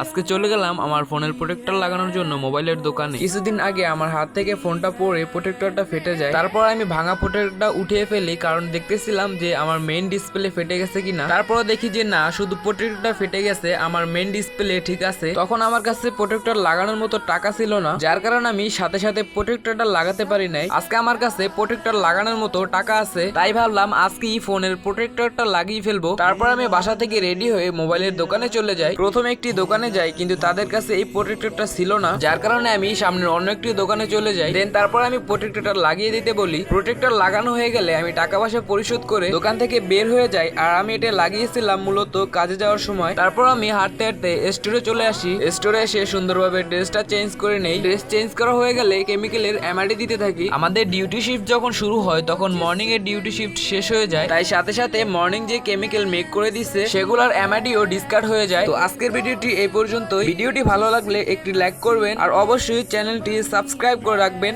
আজকে চলে গেলাম আমার ফোনের প্রোটেক্টর লাগানোর জন্য মোবাইলের দোকানে। কিছুদিন আগে আমার হাত থেকে ফোনটা পড়ে প্রোটেক্টরটা ফেটে যায়। তারপর আমি ভাঙা প্রোটেক্টরটা উঠিয়ে ফেলি কারণ দেখতেছিলাম যে আমার মেইন ডিসপ্লে ফেটে গেছে কিনা। তারপর দেখি যে না, শুধু প্রোটেক্টরটা ফেটে গেছে, আমার মেইন ডিসপ্লে ঠিক আছে। তখন আমার কাছে প্রোটেক্টর লাগানোর মতো টাকা ছিল না, যার কারণে আমি সাথে সাথে প্রোটেক্টরটা লাগাতে পারি নাই। আজকে আমার কাছে প্রোটেক্টর লাগানোর মতো টাকা আছে, তাই ভাবলাম আজকেই ফোনের প্রোটেক্টরটা লাগিয়ে ফেলব। তারপর আমি বাসা থেকে রেডি হয়ে মোবাইলের দোকানে চলে যাই। প্রথমে একটি দোকানে যাই, কিন্তু তাদের কাছে এই প্রোটেক্টরটা ছিল না, যার কারণে আমি সামনের অন্য একটি দোকানে চলে যাই। দেন তারপর আমি প্রোটেক্টরটা লাগিয়ে দিতে বলি। প্রোটেক্টর লাগানো হয়ে গেলে আমি টাকা পয়সা পরিশোধ করে দোকান থেকে বের হয়ে যাই, আর আমি এটা লাগিয়েছিলাম মূলত কাজে যাওয়ার সময়। তারপর আমি হাঁটতে হাঁটতে স্টোরে চলে আসি। স্টোরে এসে সুন্দরভাবে ড্রেসটা চেঞ্জ করে নেই। ড্রেস চেঞ্জ করা হয়ে গেলে কেমিক্যালের এমআরডি দিতে থাকি। আমাদের ডিউটি শিফট যখন শুরু হয়, তখন মর্নিং এর ডিউটি শিফট শেষ হয়ে যায়। তাই সাথে সাথে মর্নিং যে কেমিক্যাল মেক করে দিচ্ছে সেগুলোর এমআরডিও ডিসকার্ড হয়ে যায়। তো আজকের ভিডিওটি এই পর্যন্ত ভিডিওটি ভালো লাগলে একটি লাইক করবেন আর অবশ্যই চ্যানেলটি সাবস্ক্রাইব করে রাখবেন।